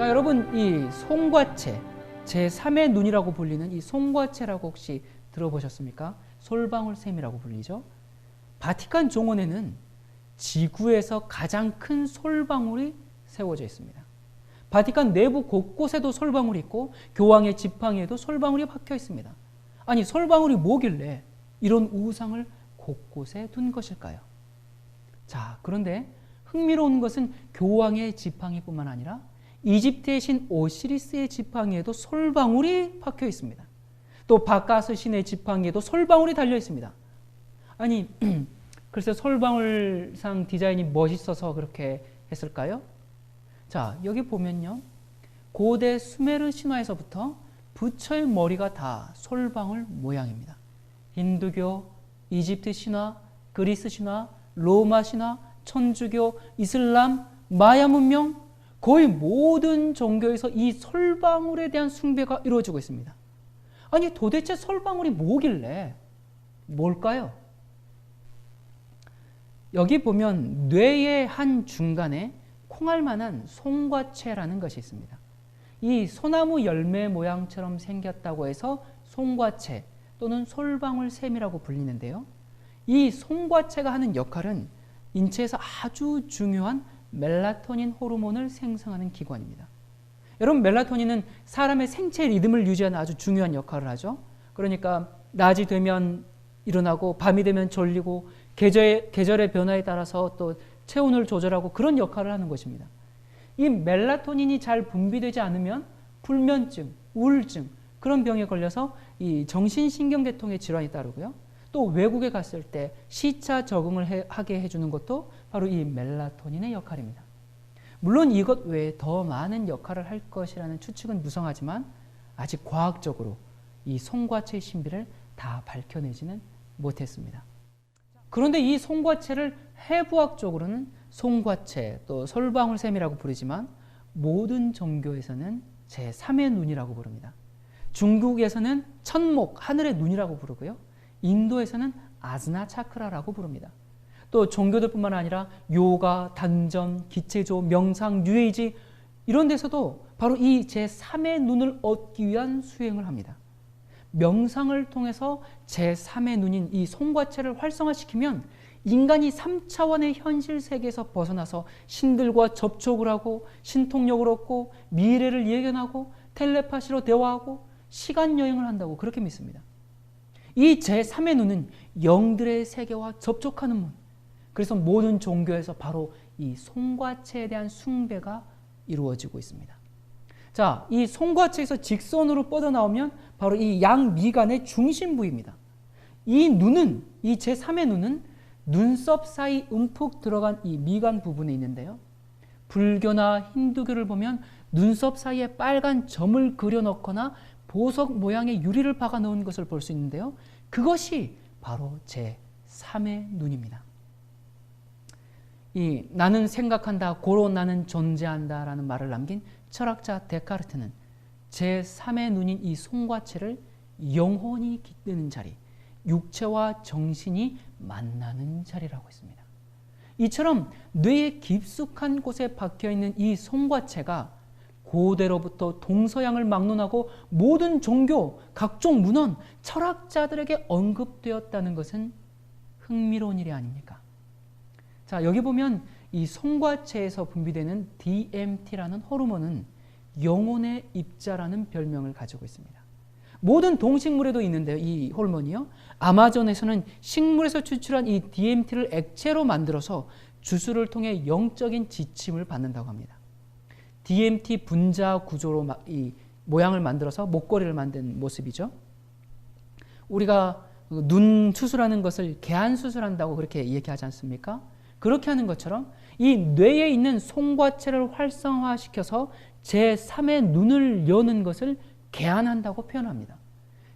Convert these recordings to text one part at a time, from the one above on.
자, 여러분 이 송과체 제3의 눈이라고 불리는 이 송과체라고 혹시 들어보셨습니까? 솔방울샘이라고 불리죠. 바티칸 정원에는 지구에서 가장 큰 솔방울이 세워져 있습니다. 바티칸 내부 곳곳에도 솔방울이 있고 교황의 지팡이에도 솔방울이 박혀 있습니다. 아니 솔방울이 뭐길래 이런 우상을 곳곳에 둔 것일까요? 자, 그런데 흥미로운 것은 교황의 지팡이뿐만 아니라 이집트의 신 오시리스의 지팡이에도 솔방울이 박혀 있습니다. 또 바카스 신의 지팡이에도 솔방울이 달려 있습니다. 아니, 글쎄 솔방울상 디자인이 멋있어서 그렇게 했을까요? 자, 여기 보면요. 고대 수메르 신화에서부터 부처의 머리가 다 솔방울 모양입니다. 힌두교, 이집트 신화, 그리스 신화, 로마 신화, 천주교, 이슬람, 마야 문명 거의 모든 종교에서 이 솔방울에 대한 숭배가 이루어지고 있습니다. 아니 도대체 솔방울이 뭐길래 뭘까요? 여기 보면 뇌의 한 중간에 콩알만한 송과체라는 것이 있습니다. 이 소나무 열매 모양처럼 생겼다고 해서 송과체 또는 솔방울샘이라고 불리는데요. 이 송과체가 하는 역할은 인체에서 아주 중요한 멜라토닌 호르몬을 생성하는 기관입니다. 여러분 멜라토닌은 사람의 생체 리듬을 유지하는 아주 중요한 역할을 하죠. 그러니까 낮이 되면 일어나고 밤이 되면 졸리고 계절의, 계절의 변화에 따라서 또 체온을 조절하고 그런 역할을 하는 것입니다. 이 멜라토닌이 잘 분비되지 않으면 불면증, 우울증 그런 병에 걸려서 이 정신신경계통의 질환이 따르고요. 또 외국에 갔을 때 시차 적응을 해, 하게 해주는 것도 바로 이 멜라토닌의 역할입니다. 물론 이것 외에 더 많은 역할을 할 것이라는 추측은 무성하지만 아직 과학적으로 이 송과체의 신비를 다 밝혀내지는 못했습니다. 그런데 이 송과체를 해부학적으로는 송과체 또 솔방울샘이라고 부르지만 모든 종교에서는 제3의 눈이라고 부릅니다. 중국에서는 천목, 하늘의 눈이라고 부르고요. 인도에서는 아즈나 차크라라고 부릅니다. 또 종교들뿐만 아니라 요가, 단전, 기체조, 명상, 뉴에이지 이런 데서도 바로 이 제3의 눈을 얻기 위한 수행을 합니다. 명상을 통해서 제3의 눈인 이 송과체를 활성화시키면 인간이 3차원의 현실 세계에서 벗어나서 신들과 접촉을 하고 신통력을 얻고 미래를 예견하고 텔레파시로 대화하고 시간 여행을 한다고 그렇게 믿습니다. 이 제3의 눈은 영들의 세계와 접촉하는 문. 그래서 모든 종교에서 바로 이 송과체에 대한 숭배가 이루어지고 있습니다. 자, 이 송과체에서 직선으로 뻗어나오면 바로 이 양미간의 중심 부입니다. 이 눈은 이 제3의 눈은 눈썹 사이 움푹 들어간 이 미간 부분에 있는데요. 불교나 힌두교를 보면 눈썹 사이에 빨간 점을 그려 넣거나 보석 모양의 유리를 박아 넣은 것을 볼 수 있는데요. 그것이 바로 제 3의 눈입니다. 이 나는 생각한다, 고로 나는 존재한다라는 말을 남긴 철학자 데카르트는 제 3의 눈인 이 송과체를 영혼이 깃드는 자리, 육체와 정신이 만나는 자리라고 했습니다. 이처럼 뇌의 깊숙한 곳에 박혀 있는 이 송과체가 고대로부터 동서양을 막론하고 모든 종교, 각종 문헌, 철학자들에게 언급되었다는 것은 흥미로운 일이 아닙니까? 자, 여기 보면 이 송과체에서 분비되는 DMT라는 호르몬은 영혼의 입자라는 별명을 가지고 있습니다. 모든 동식물에도 있는데요. 이 호르몬이요. 아마존에서는 식물에서 추출한 이 DMT를 액체로 만들어서 주스를 통해 영적인 지침을 받는다고 합니다. DMT 분자 구조로 이 모양을 만들어서 목걸이를 만든 모습이죠. 우리가 눈 수술하는 것을 개안 수술한다고 그렇게 얘기하지 않습니까? 그렇게 하는 것처럼 이 뇌에 있는 송과체를 활성화시켜서 제3의 눈을 여는 것을 개안한다고 표현합니다.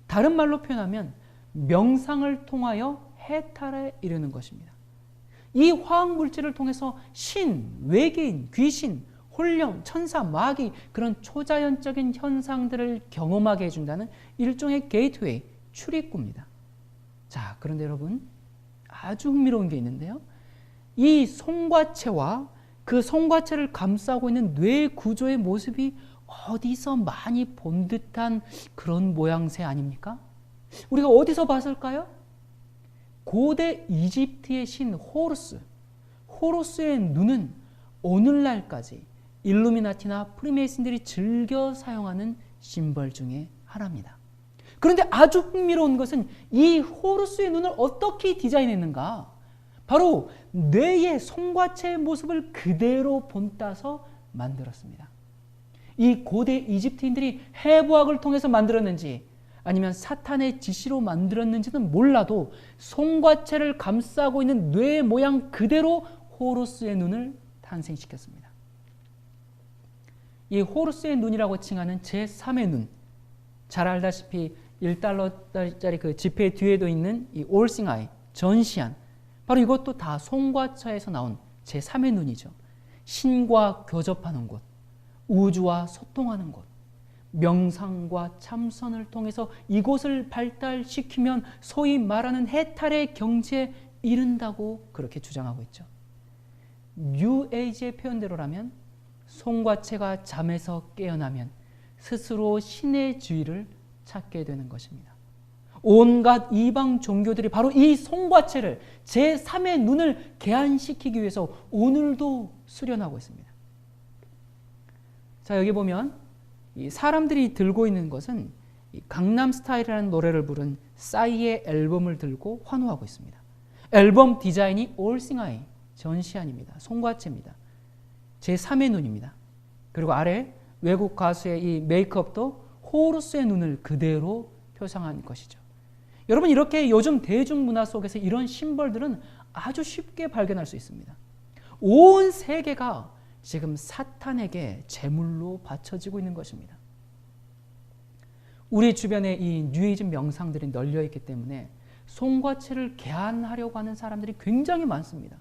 다른 말로 표현하면 명상을 통하여 해탈에 이르는 것입니다. 이 화학 물질을 통해서 신, 외계인, 귀신, 홀령, 천사, 마귀 그런 초자연적인 현상들을 경험하게 해준다는 일종의 게이트웨이, 출입구입니다. 자, 그런데 여러분 아주 흥미로운 게 있는데요. 이 송과체와 그 송과체를 감싸고 있는 뇌 구조의 모습이 어디서 많이 본 듯한 그런 모양새 아닙니까? 우리가 어디서 봤을까요? 고대 이집트의 신 호루스. 호루스의 눈은 오늘날까지 일루미나티나 프리메이슨들이 즐겨 사용하는 심벌 중에 하나입니다. 그런데 아주 흥미로운 것은 이 호루스의 눈을 어떻게 디자인했는가? 바로 뇌의 송과체의 모습을 그대로 본따서 만들었습니다. 이 고대 이집트인들이 해부학을 통해서 만들었는지 아니면 사탄의 지시로 만들었는지는 몰라도 송과체를 감싸고 있는 뇌 모양 그대로 호루스의 눈을 탄생시켰습니다. 이 호루스의 눈이라고 칭하는 제3의 눈. 잘 알다시피 1달러짜리 그 지폐 뒤에도 있는 이 올싱 아이, 전시안. 바로 이것도 다 송과처에서 나온 제3의 눈이죠. 신과 교접하는 곳, 우주와 소통하는 곳, 명상과 참선을 통해서 이곳을 발달시키면 소위 말하는 해탈의 경지에 이른다고 그렇게 주장하고 있죠. 뉴에이지의 표현대로라면 송과체가 잠에서 깨어나면 스스로 신의 주의를 찾게 되는 것입니다. 온갖 이방 종교들이 바로 이 송과체를 제3의 눈을 개안시키기 위해서 오늘도 수련하고 있습니다. 자, 여기 보면 이 사람들이 들고 있는 것은 강남 스타일이라는 노래를 부른 싸이의 앨범을 들고 환호하고 있습니다. 앨범 디자인이 올싱아이 전시안입니다. 송과체입니다. 제3의 눈입니다. 그리고 아래 외국 가수의 이 메이크업도 호루스의 눈을 그대로 표상한 것이죠. 여러분 이렇게 요즘 대중문화 속에서 이런 심벌들은 아주 쉽게 발견할 수 있습니다. 온 세계가 지금 사탄에게 제물로 바쳐지고 있는 것입니다. 우리 주변에 이 뉴에이즘 명상들이 널려 있기 때문에 송과체를 개안하려고 하는 사람들이 굉장히 많습니다.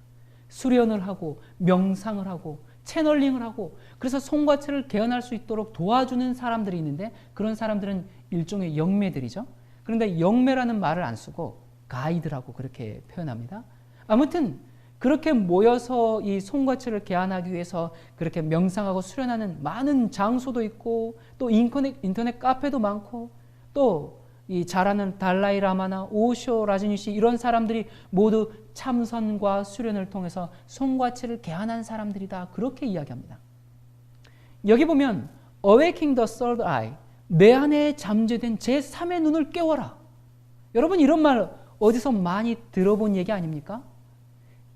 수련을 하고 명상을 하고 채널링을 하고 그래서 송과체를 개헌할 수 있도록 도와주는 사람들이 있는데 그런 사람들은 일종의 영매들이죠. 그런데 영매라는 말을 안 쓰고 가이드라고 그렇게 표현합니다. 아무튼 그렇게 모여서 이 송과체를 개안하기 위해서 그렇게 명상하고 수련하는 많은 장소도 있고 또 인터넷, 인터넷 카페도 많고 또 이 잘하는 달라이 라마나 오쇼 라지니시 이런 사람들이 모두 참선과 수련을 통해서 송과체를 개안한 사람들이다 그렇게 이야기합니다. 여기 보면 Awaking the Third Eye 내 안에 잠재된 제3의 눈을 깨워라. 여러분 이런 말 어디서 많이 들어본 얘기 아닙니까?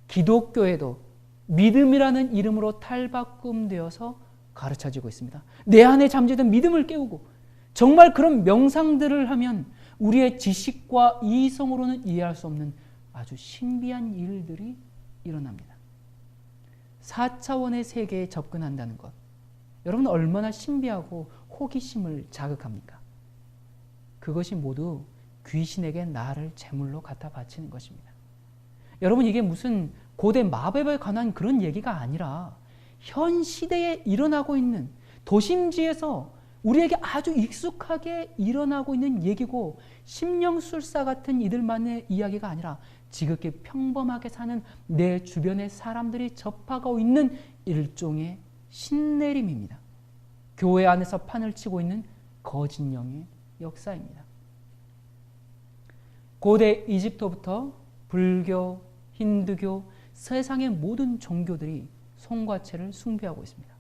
기독교에도 믿음이라는 이름으로 탈바꿈되어서 가르쳐지고 있습니다. 내 안에 잠재된 믿음을 깨우고 정말 그런 명상들을 하면 우리의 지식과 이성으로는 이해할 수 없는 아주 신비한 일들이 일어납니다. 4차원의 세계에 접근한다는 것. 여러분 얼마나 신비하고 호기심을 자극합니까? 그것이 모두 귀신에게 나를 제물로 갖다 바치는 것입니다. 여러분 이게 무슨 고대 마법에 관한 그런 얘기가 아니라 현 시대에 일어나고 있는 도심지에서 우리에게 아주 익숙하게 일어나고 있는 얘기고 심령술사 같은 이들만의 이야기가 아니라 지극히 평범하게 사는 내 주변의 사람들이 접하고 있는 일종의 신내림입니다. 교회 안에서 판을 치고 있는 거짓령의 역사입니다. 고대 이집트부터 불교, 힌두교, 세상의 모든 종교들이 송과체를 숭배하고 있습니다.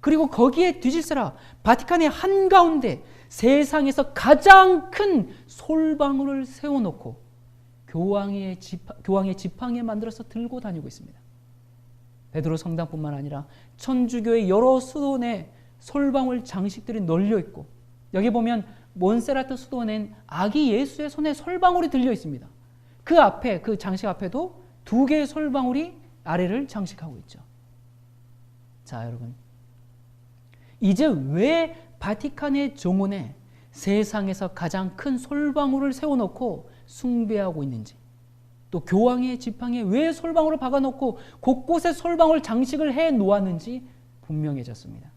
그리고 거기에 뒤질세라 바티칸의 한가운데 세상에서 가장 큰 솔방울을 세워놓고 교황의, 지파, 교황의 지팡이에 만들어서 들고 다니고 있습니다. 베드로 성당뿐만 아니라 천주교의 여러 수도내 솔방울 장식들이 널려 있고 여기 보면 몬세라트 수도낸 아기 예수의 손에 솔방울이 들려 있습니다. 그 앞에 그 장식 앞에도 두 개의 솔방울이 아래를 장식하고 있죠. 자, 여러분. 이제 왜 바티칸의 정원에 세상에서 가장 큰 솔방울을 세워놓고 숭배하고 있는지 또 교황의 지팡이에 왜 솔방울을 박아놓고 곳곳에 솔방울 장식을 해 놓았는지 분명해졌습니다.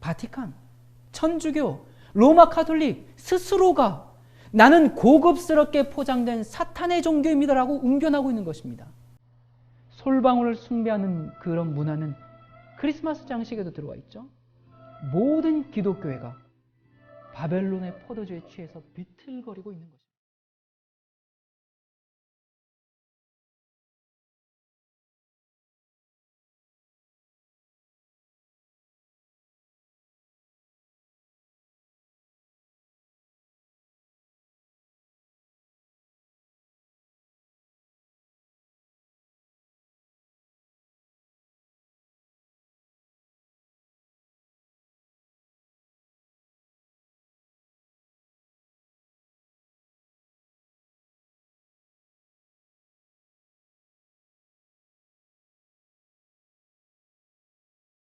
바티칸, 천주교, 로마 카톨릭 스스로가 나는 고급스럽게 포장된 사탄의 종교입니다라고 웅변하고 있는 것입니다. 솔방울을 숭배하는 그런 문화는 크리스마스 장식에도 들어와 있죠. 모든 기독교회가 바벨론의 포도주에 취해서 비틀거리고 있는 것입니다.